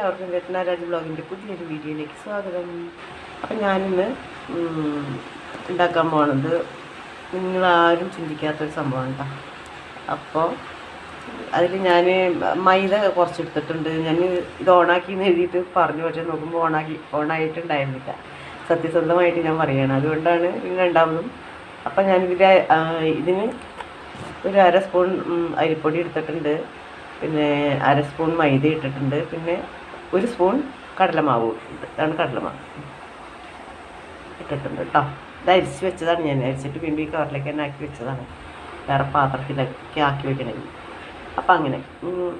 എല്ലാവർക്കും രത്നാരാജ് ബ്ലോഗിന്റെ പുതിയൊരു വീഡിയോയിലേക്ക് സ്വാഗതം. അപ്പം ഞാനിന്ന് ഉണ്ടാക്കാൻ പോണത് നിങ്ങളാരും ചിന്തിക്കാത്തൊരു സംഭവമാണ് കേട്ടോ അപ്പോൾ അതിൽ ഞാൻ മൈദ കുറച്ചെടുത്തിട്ടുണ്ട്. ഞാൻ ഇത് ഓണാക്കി എന്ന് എഴുതിയിട്ട് പറഞ്ഞു. പക്ഷേ നോക്കുമ്പോൾ ഓണാക്കി ഓണായിട്ടുണ്ടായിരുന്നില്ല. സത്യസന്ധമായിട്ട് ഞാൻ പറയുകയാണ് അതുകൊണ്ടാണ് ഇത് രണ്ടാമതും. അപ്പം ഞാനിതിൽ ഇതിന് ഒരു അര സ്പൂൺ അരിപ്പൊടി എടുത്തിട്ടുണ്ട്. പിന്നെ അര സ്പൂൺ മൈദ ഇട്ടിട്ടുണ്ട്. പിന്നെ ഒരു സ്പൂൺ കടലമാവ് ഇതാണ് കടലമാവ്. ഇട്ടിട്ടുണ്ട് കേട്ടോ ഇത് അരിച്ച് വെച്ചതാണ് ഞാൻ. അരിച്ചിട്ട് വീണ്ടും ഈ കവറിലേക്ക് തന്നെ ആക്കി വെച്ചതാണ്. വേറെ പാത്രത്തിലൊക്കെ ആക്കി വെക്കണമെങ്കിൽ അപ്പം അങ്ങനെ.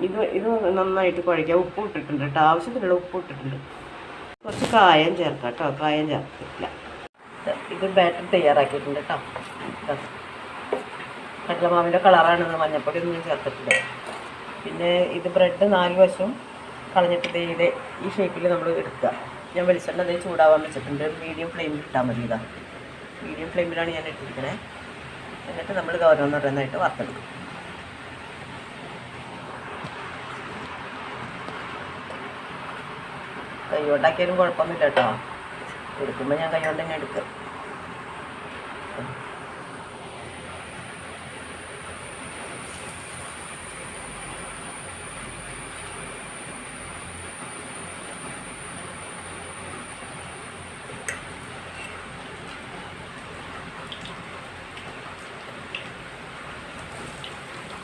ഇത് ഇത് നന്നായിട്ട് കുഴയ്ക്കുക. ഉപ്പ് ഇട്ടിട്ടുണ്ട് കേട്ടോ ആവശ്യത്തിനുള്ള ഉപ്പ് ഇട്ടിട്ടുണ്ട്. കുറച്ച് കായം ചേർക്കാം കേട്ടോ കായം ചേർത്തിട്ടില്ല. ഇത് ബാറ്റർ തയ്യാറാക്കിയിട്ടുണ്ട് കേട്ടോ. കടലമാവിന്റെ കളറാണ് മഞ്ഞപ്പൊടി ഒന്നും ചേർത്തിട്ടില്ല. പിന്നെ ഇത് ബ്രെഡ് നാല് വശവും കളഞ്ഞിട്ട് ഇത് ഈ ഷേപ്പിൽ നമ്മൾ എടുക്കുക. ഞാൻ വെളിച്ചെണ്ണ അതേ ചൂടാവാൻ വെച്ചിട്ടുണ്ട്. മീഡിയം ഫ്ലെയിമിൽ ഇട്ടാൽ മതി ഇതാ. മീഡിയം ഫ്ലെയിമിലാണ് ഞാൻ ഇട്ടിരിക്കണേ. എന്നിട്ട് നമ്മൾ ഇത് പറയുന്നതായിട്ട് വറുത്തെടുക്കും. കൈ കൊണ്ടാക്കിയാലും കുഴപ്പമൊന്നുമില്ല കേട്ടോ. എടുക്കുമ്പോൾ ഞാൻ കൈകൊണ്ട് തന്നെ എടുക്കും.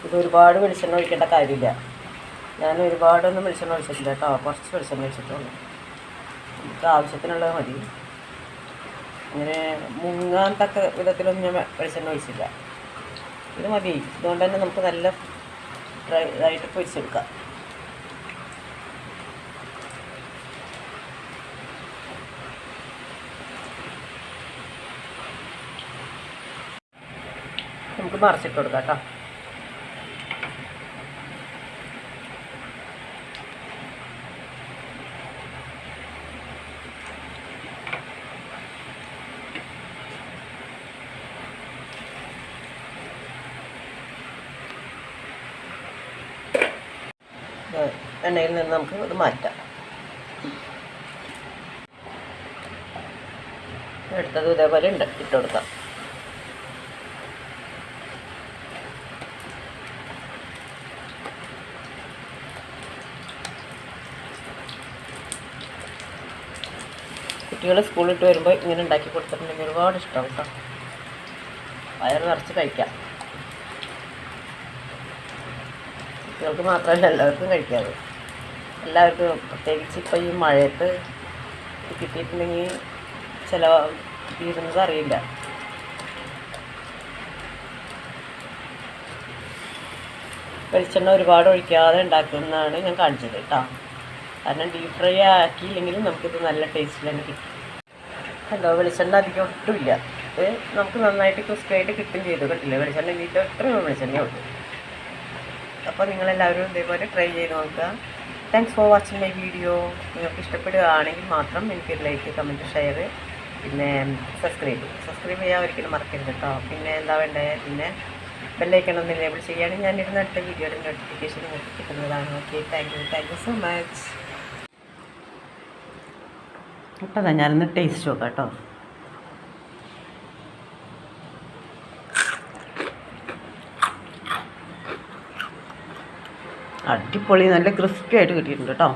ഇത് ഒരുപാട് വെളിച്ചെണ്ണ ഒഴിക്കേണ്ട കാര്യമില്ല. ഞാൻ ഒരുപാടൊന്നും വെളിച്ചെണ്ണ ഒഴിച്ചിട്ടില്ല കേട്ടോ. കുറച്ച് വെളിച്ചെണ്ണ ഒഴിച്ചിട്ടുള്ളൂ. നമുക്ക് ആവശ്യത്തിനുള്ളത് മതി. അങ്ങനെ മുങ്ങാൻ തക്ക വിധത്തിലൊന്നും ഞാൻ വെളിച്ചെണ്ണ ഒഴിച്ചില്ല. ഇത് മതി. ഇതുകൊണ്ട് തന്നെ നമുക്ക് നല്ല ഡ്രൈ ഇതായിട്ട് പൊരിച്ചെടുക്കാം. നമുക്ക് മറിച്ചിട്ട് കൊടുക്കാം കേട്ടോ. എണ്ണയിൽ നിന്ന് നമുക്ക് അത് മാറ്റാം. എടുത്തത് ഇതേപോലെ ഉണ്ട് ഇട്ട് കൊടുക്കാം. കുട്ടികൾ സ്കൂളിൽ വരുമ്പോൾ ഇങ്ങനെ ഉണ്ടാക്കി കൊടുത്തിട്ടുണ്ടെങ്കിൽ ഒരുപാട് ഇഷ്ടമാണ് കേട്ടോ. വയറ് നിറച്ച് കഴിക്കാം. കുട്ടികൾക്ക് മാത്രമല്ല എല്ലാവർക്കും കഴിക്കാറ്. എല്ലാവർക്കും പ്രത്യേകിച്ച് ഇപ്പോൾ ഈ മഴയത്ത് കിട്ടിയിട്ടുണ്ടെങ്കിൽ ചില തീരുന്നത് അറിയില്ല. വെളിച്ചെണ്ണ ഒരുപാട് ഒഴിക്കാതെ ഉണ്ടാക്കുന്നതാണ് ഞാൻ കാണിച്ചത് കേട്ടോ. കാരണം ഡീപ് ഫ്രൈ ആക്കിയില്ലെങ്കിലും നമുക്കിത് നല്ല ടേസ്റ്റിൽ തന്നെ കിട്ടും. കണ്ടോ? വെളിച്ചെണ്ണ അധികം ഒട്ടുമില്ല ഇത് നമുക്ക് നന്നായിട്ട് ക്രിസ്പിയായിട്ട് കിട്ടും ചെയ്തു. കണ്ടില്ലേ? വെളിച്ചെണ്ണ വീട്ടിൽ ഒട്ടും വെളിച്ചെണ്ണ ഉണ്ട് അപ്പോൾ നിങ്ങളെല്ലാവരും ഇതേപോലെ ട്രൈ ചെയ്ത് നോക്കുക. Thanks for watching my video നിങ്ങൾക്ക് ഇഷ്ടപ്പെടുകയാണെങ്കിൽ മാത്രം എനിക്ക് ലൈക്ക് കമന്റ് ഷെയർ പിന്നെ സബ്സ്ക്രൈബ് സബ്സ്ക്രൈബ് ചെയ്യാൻ ഒരിക്കലും മറക്കരുത് കേട്ടോ പിന്നെ എന്താ വേണ്ടത് പിന്നെ ബെല്ലൈക്കൺ ഒന്ന് എനേബിൾ ചെയ്യുകയാണെങ്കിൽ ഞാൻ ഇരുന്ന് അടുത്ത വീഡിയോയുടെ നോട്ടിഫിക്കേഷൻ നിങ്ങൾക്ക് കിട്ടുന്നതാണ്. Okay thank you thank you so much അപ്പോൾ ഞാനൊന്ന് ടേസ്റ്റ് നോക്കാം കേട്ടോ അടിപൊളി നല്ല ക്രിസ്പി ആയിട്ട് കിട്ടിയിട്ടുണ്ട് കേട്ടോ